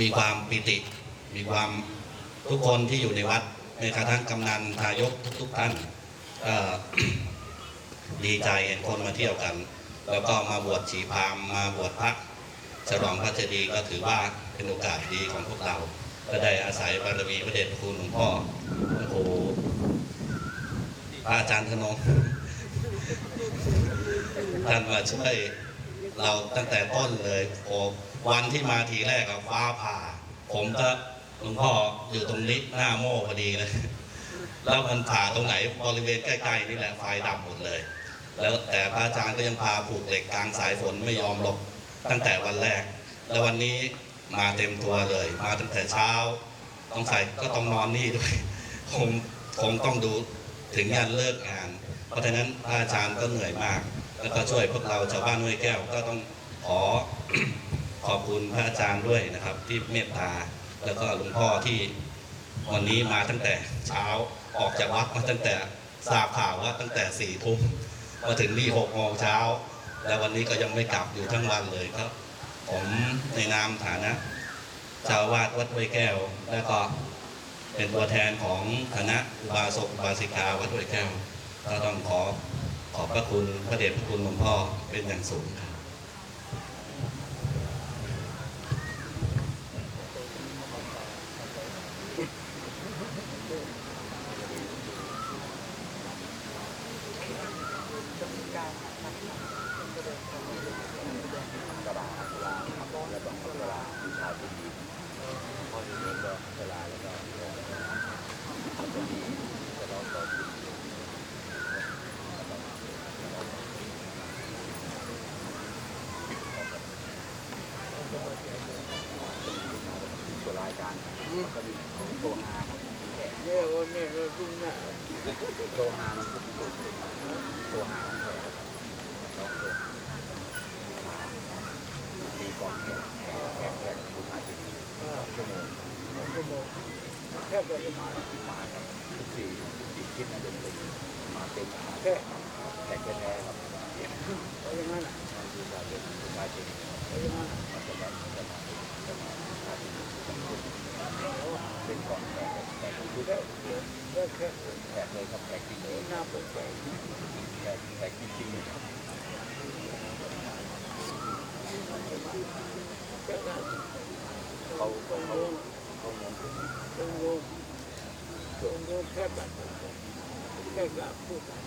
มีความปิติ มีความทุกคนที่อยู่ในวัดแม้กระทั่งกำนันทายกทุกท่านก็ดีใจเห็นคนมาเที่ยวกัน แล้วก็มาบวชชีพามมาบวชพระฉลองพระเจดีย์ก็ถือว่าเป็นโอกาสดีของพวกเรา ก็ได้อาศัยบารมีพระเดชพระคุณหลวงพ่อโอ้โหพระอาจารย์ธนงท่านมาช่วยเราตั้งแต่ต้นเลยโอ้ วันที่มาทีแรกอะฟ้าผ่า ผมก็หลวงพ่ออยู่ตรงนี้หน้าโม่พอดีเลยแล้วมันผ่าตรงไหนบริเวณใกล้ๆนี่แหละไฟดับหมดเลย แล้วแต่พระอาจารย์ก็ยังพาผูกเหล็กกลางสายฝนไม่ยอมหลบตั้งแต่วันแรก แล้ววันนี้มาเต็มตัวเลย มาตั้งแต่เช้า ต้องใส่ก็ต้องนอนนี่ด้วยคงคงต้องดูถึงยันเลิกงาน เพราะฉะนั้นพระอาจารย์ก็เหนื่อยมาก แล้วก็ช่วยพวกเราชาวบ้านห้วยแก้วก็ต้องขอ ขอบคุณพระอาจารย์ด้วยนะครับ ที่เมตตา แล้วก็หลวงพ่อที่วันนี้มาตั้งแต่เช้าออกจากวัดมาตั้งแต่ทราบข่าวว่าตั้งแต่สี่ทุ่มมาถึงนี่หกโมงเช้า แล้ววันนี้ก็ยังไม่กลับอยู่ทั้งวันเลยครับ ผมในนามฐานะชาววาดวัดห้วยแก้ว แล้วก็เป็นตัวแทนของคณะอุบาสกอุบาสิกาวัดห้วยแก้วก็ต้องขอขอบพระคุณพระเดชพระคุณหลวงพ่อเป็นอย่างสูงครับ เนี่ยวันนี้เราทุ่งหน้า โทรหามันก็โทรหามันเลยแล้วก็มีก่อนแขกแขกแขกแขกผู้ชายที่นี่ชั่วโมง ชั่วโมงแค่จะ มามาครับทุกสี่สี่คิดนะเดินมาเต็มมาแค่แขกแท้ๆครับเพราะอย่างนั้นอะมันคือการเดินผู้ชายที่นี่เพราะอย่างนั้นมันจะแบบจะมาจะมาชาติที่นี่เป็นก่อนแขกแขกคือแขกแค่แค่แขกเลยครับแขกจริงเลยหน้าเปิดใจแขกแขกจริงๆเลยครับเขาเขา Congo, Congo Pepper, Pepper, Pepper.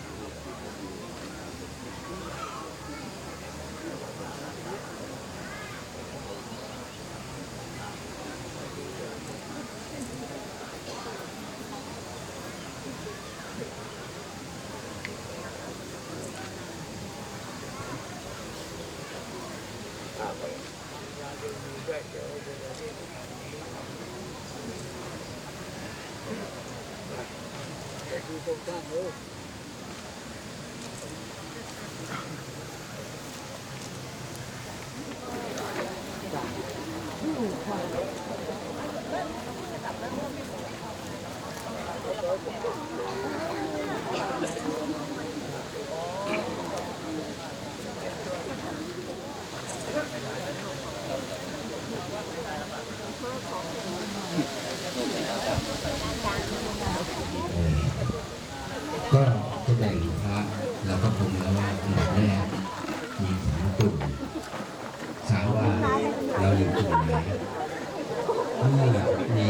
เมื่อมี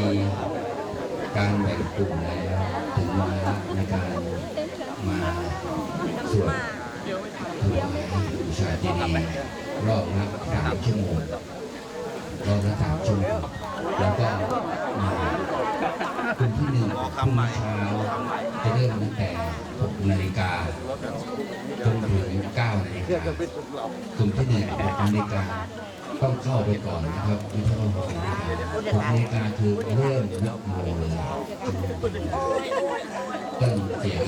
การแบ่งกลุ่มแล้วถึงวาระในการมาสวดถวายบูชาเจดีย์รอบละสามชั่วโมงรอบละสามชั่วโมงแล้วก็มากลุ่มที่หนึ่งพรุ่งนี้เช้าจะเริ่มตั้งแต่6นาฬิกาจนถึง9นาฬิกากลุ่มที่หนึ่ง6นาฬิกา ต้องเข้าไปก่อนนะครับไม่ใช่ว่า6นาฬิกา6นกาคือเริ่มนับโมเลยต้นเสียง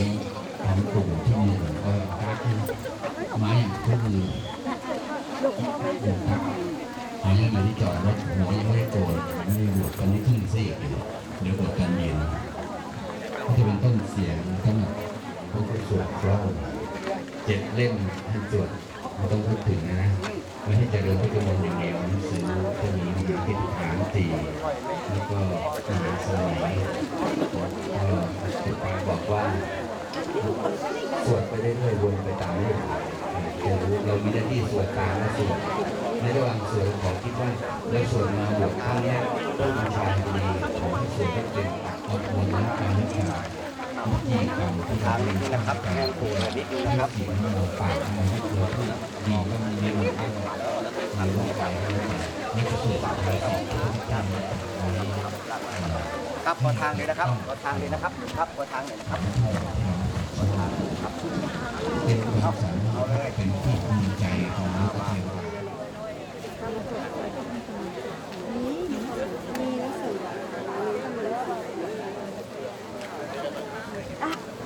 ของกลุ่มที่หนึ่งก็ไม้อย่างทุกมือนะครับอันนี้อยู่ที่จอดรถผมยังไม่ได้โกนไม่ได้บวชตอนนี้เพิ่งซีกอยู่เดี๋ยวบวชกันเย็นก็จะเป็นต้นเสียงสำหรับพวกสวดร้องเจ็ดเล่มให้สวดไม่ต้องพูดถึงนะ ไม่ให้เจริญพุทธมนต์อย่างเดียวหนังสือจะมีมีติดฐานสี่แล้วก็อาหารสมัยก็คุณตาบอกว่าสวดไปเรื่อยๆวนไปตามเรื่องคือเรามีหน้าที่สวดตามและสวดในระหว่างสวดขอคิดว่าเราสวดมาบวชครั้งนี้ต้องมีชายดีของที่สวดให้เป็นเอาควรนะการรักษาวิธีกรรม ทางนี้นะครับแง่ปูนิดนึงนะครับที่เราฝากมาให้ตัวที่ดีก็มีในวันตั้งมีว่าไปนี่ก็คือสิ่งที่เราทำไว้ครับขอทางเลยนะครับขอทางเลยนะครับครับขอทางเลยนะครับขอทางเลยนะครับเป็นควา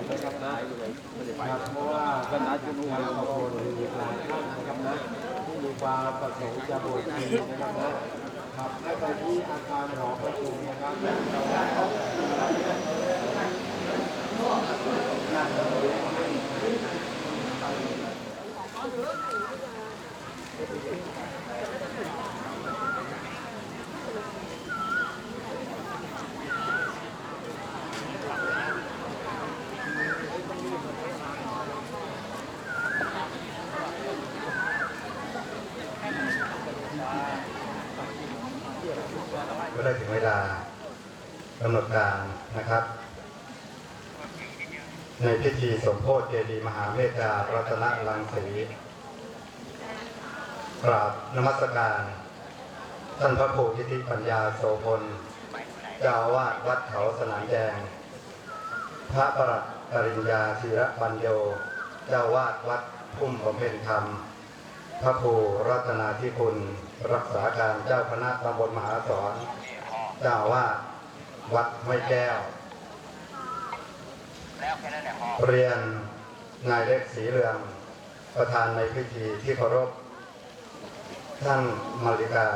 นนะครับนะครับเพราะว่าคณะชุมนุมของคนมีหลายท่านนะครับนะที่มีความประสงค์จะบวชชีนะครับนะครับให้ไปที่อาคารหอประชุมนะครับก็ ได้ถึงเวลากำหนดการนะครับ ในพิธีสมโพธิเจดีย์มหาเมตตารัตนรังสีกราบนมัสการ ท่านพระครูอิทธิปัญญาโสพล เจ้าวาสวัดเขาสนามแดง พระประหลัดปริญญาธีระบัญโย เจ้าวาสวัดพุ่มบำเพ็ญธรรม พระครูรัตนาธิคุณ รักษาการเจ้าคณะตำบลมหาสอน จ้าอาวาสวัดห้วยแก้ว เรียนนายเล็กสีเหลือง ประธานในพิธีที่เคารพ ท่านมาริกา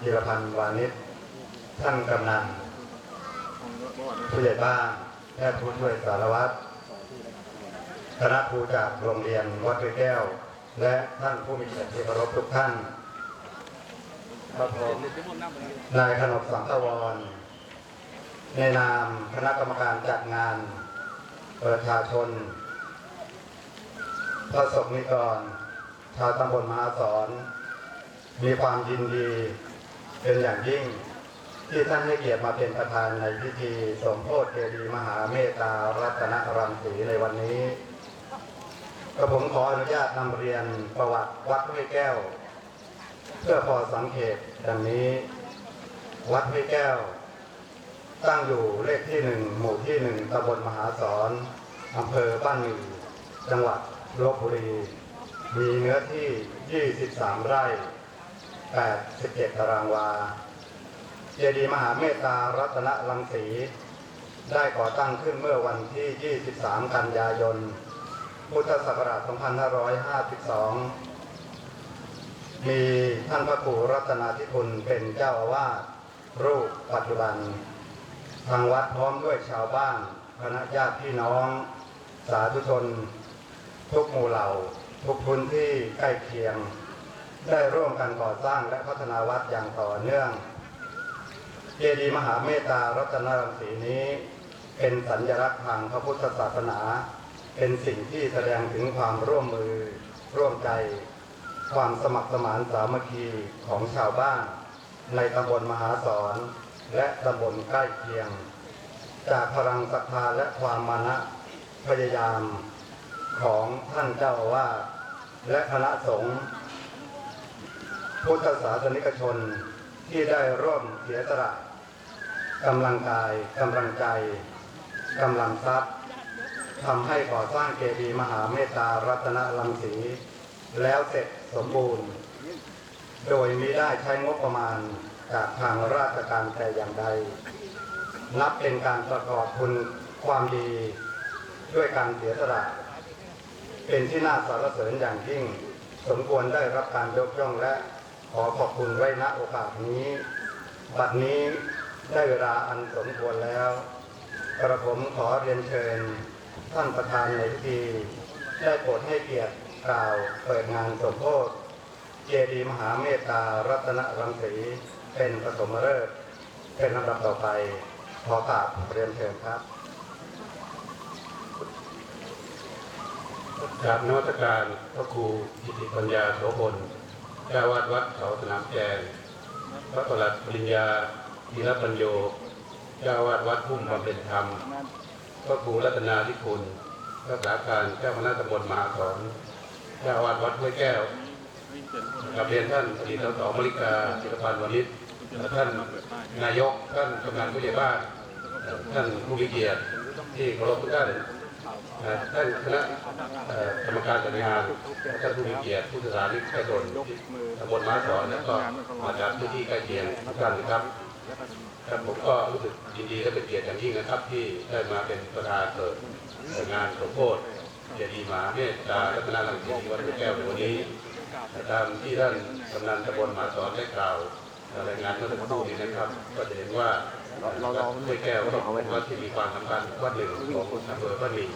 ธีรพันธ์วานิชท่านกำนันผู้ใหญ่บ้านแพทย์ผู้ช่วยสารวัตรคณะครูจากโรงเรียนวัดห้วยแก้ว และท่านผู้มีเกียรติที่เคารพทุกท่าน ครับผมนายขนกสังฆวรในนามคณะกรรมการจัดงาน ประชาชนพระสงฆ์นิกร ชาวตำบลมหาสอน มีความยินดีเป็นอย่างยิ่ง ที่ท่านให้เกียรติมาเป็นประธานในพิธีสมโพธิเจดีย์มหาเมตตารัตนรังสีในวันนี้กระผมขออนุญาตนำเรียนประวัติวัดห้วยแก้ว เพื่อพอสังเกตดังนี้ วัดห้วยแก้ว ตั้งอยู่เลขที่หนึ่งหมู่ที่หนึ่งตำบลมหาสอนอำเภอบ้านหมี่จังหวัดลบบุรี มีเนื้อที่ 23 ไร่ 87 ตารางวา เจดีย์มหาเมตตารัตนรังสี ได้ก่อตั้งขึ้นเมื่อวันที่ 23 กันยายน พุทธศักราช 2552 มีท่านพระครูรัตนาธิคุณเป็นเจ้าอาวาสรูปปัจจุบัน ทางวัดพร้อมด้วยชาวบ้านคณะญาติพี่น้อง สาธุชน ทุกหมู่เหล่า ทุกพื้นที่ใกล้เคียง ได้ร่วมกันก่อสร้างและพัฒนาวัดอย่างต่อเนื่อง เจดีย์มหาเมตตารัตนรังสีนี้ เป็นสัญลักษณ์ทางพระพุทธศาสนา เป็นสิ่งที่แสดงถึงความร่วมมือร่วมใจ ความสมัครสมานสามัคคีของชาวบ้าน ในตำบลมหาสอนและตำบลใกล้เคียง จากพลังศรัทธาและความมานะพยายามของท่านเจ้าอาวาสและคณะสงฆ์พุทธศาสนิกชนที่ได้ร่วมเสียสละกำลังกายกำลังใจกำลังทรัพย์ทำให้ก่อสร้างเจดีย์มหาเมตตารัตนรังสี แล้วเสร็จสมบูรณ์ โดยมิได้ใช้งบประมาณจากทางราชการแต่อย่างใด นับเป็นการประกอบคุณความดีด้วยการเสียสละเป็นที่น่าสรรเสริญอย่างยิ่ง สมควรได้รับการยกย่องและขอขอบคุณไว้ณโอกาสนี้ บัดนี้ได้เวลาอันสมควรแล้ว กระผมขอเรียนเชิญ ท่านประธานในพิธีได้โปรดให้เกียรติ กล่าวเปิดงานสมโภชเจดีย์มหาเมตตารัตนรังสีเป็นปฐมฤกษ์เป็นลำดับต่อไปขอกราบเรียนเชิญครับกราบนวัตการพระครูกิติปัญญาโสพลเจ้าวาดวัดเขาสนามแจงพระประหลัดปริญญาธีรปัญโยเจ้าวาดวัดพุ่มบำเพ็ญธรรมพระครูรัตนาธิคุณรักษาการเจ้าคณะตำบลมหาสอน เจ้าวาดวัดห้วยแก้วกับเรียนท่านอดีตสสมริกาศิรพันธ์วณิชท่านนายกท่านกำนันผู้ใหญ่บ้านท่านผู้มีเกียรติที่เคารพทุกท่านท่านคณะกรรมการจัดงานท่านผู้มีเกียรติผู้สถานิกชนตำบลม้าสอนและก็มาจากพื้นที่ใกล้เคียงทุกท่านนะครับครับผมก็รู้สึกยินดีและเป็นเกียรติอย่างยิ่งนะครับ ที่ได้มาเป็นประธานเปิดงานสมโภช เจดีย์หมาเมตตารัตนาลังสีวัดพระแก้วในวันนี้ตามที่ท่านกำนันตำบลมาสอนได้กล่าวรายงานเมื่อสักครู่นี้นะครับ ก็จะเห็นว่าวัดห้วยแก้วก็เป็นวัดที่มีความสำคัญวัดหนึ่งของอำเภอบ้านหมี่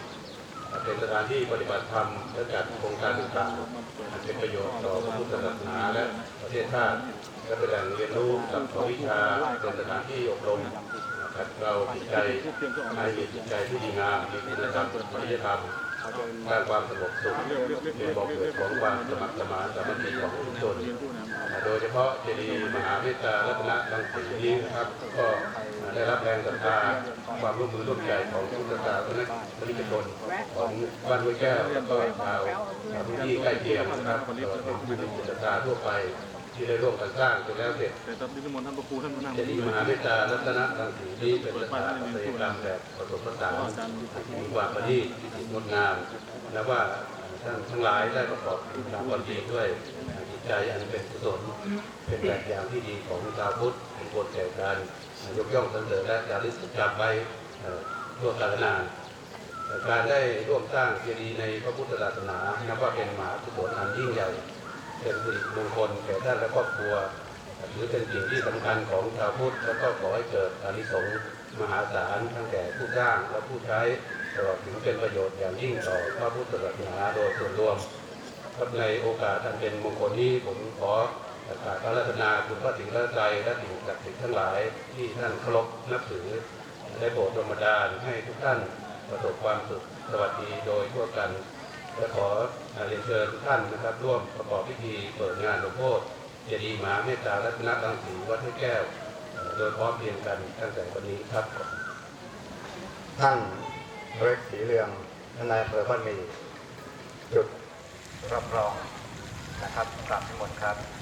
เป็นสถานที่ปฏิบัติธรรมและจัดโครงการต่างๆเป็นประโยชน์ต่อพระพุทธศาสนาและประเทศชาติและเป็นแหล่งเรียนรู้กับวิชาเป็นสถานที่อบรมเราจิตใจให้มีจิตใจที่ดีงามมีคุณธรรมจริยธรรม สร้างความสงบสุขเป็นบอกเกิดของความสมัครสมานสามัคคีของทุกชนโดยเฉพาะเจดีย์มหาเมตตารัตนรังสีนี้นะครับก็ได้รับแรงศรัทธาความร่วมมือร่วมใจของทุกศาสนาและบริชนของบ้านห้วยแก้วแล้วก็ชาวพื้นที่ใกล้เคียงนะครับตลอดถึงผู้มีจิตศรัทธาทั่วไป ที่ได้ร่วมกันสร้างจนแล้วเสร็จแต่ตอนนี้นิมนต์ท่านพระครูท่านผู้นั่งเจดีย์มหาเมตตารัตนรังสีนี้เป็นสถาปัตยกรรมแบบผสมผสานที่มีความประณีตที่งดงามและว่าท่านทั้งหลายได้ประกอบคุณงามความดีด้วยจิตใจอันเป็นกุศลเป็นแบบอย่างที่ดีของชาวพุทธเป็นบทแก่การยกย่องสรรเสริญและการลึกจำไว้เอ่อร่วมกาลนานการได้ร่วมสร้างเจดีย์ในพระพุทธศาสนานับว่าเป็นมหากุศลอันยิ่งใหญ่ เป็นสิริมงคลแก่ท่านและครอบครัวถือเป็นสิ่งที่สำคัญของชาวพุทธแล้วก็ขอให้เกิดอานิสงส์มหาศาลทั้งแก่ผู้สร้างและผู้ใช้ตลอดถึงเป็นประโยชน์อย่างยิ่งต่อพระพุทธศาสนาโดยส่วนรวมครับในโอกาสอันเป็นมงคลนี้ผมขอกราบพระรัตนาคุณพระสิงห์พระใจและสิ่งศักดิ์สิทธิ์ทั้งหลายที่ท่านเคารพนับถือได้โปรดธรรมดาลให้ทุกท่านประสบความสุขสวัสดีโดยทั่วกัน และขอเรียนเชิญทุกท่านนะครับ ร่วมประกอบพิธีเปิดงานหลวงพ่อเจดีย์มหาเมตตารัตนตังสีวัดห้วยแก้ว โดยพร้อมเพรียงกันตั้งแต่วันนี้ครับท่านเร็กสีเรืองทนายอำเภอบ้านมีจุดรับรองนะครับกราบทั้งหมดครับ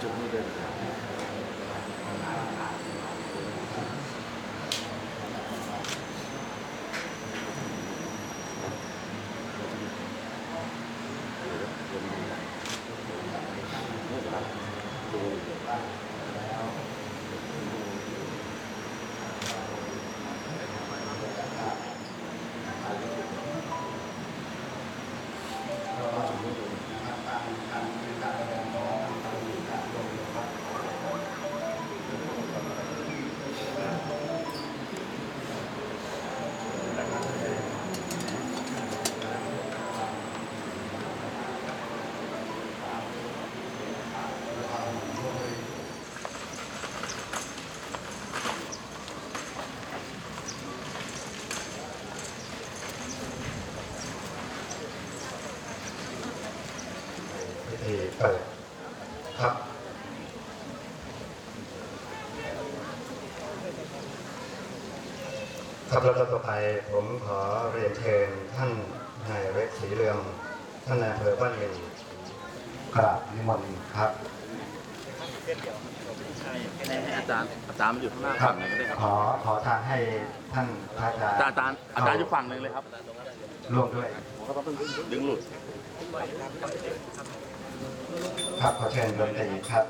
ค ครับแล้วก็ต่อไปผมขอเรียนเชิญท่านนายเวทศรีเรือง ท่านนายอำเภอบ้านหมีกราบนิมนต์ครับให้อาจารย์อาจารย์มันอยู่ข้างหน้าครัฝั่บงไหนก็ได้ครับขอขอทางให้ท่านพระอาจารย์อาจารย์อาจารย์อาจารย์อยู่ฝั่งหนึ่งเลยครับร่วมด้วยผมก็ต้องดึงหลุดครับขอเชิญดนตรีครับ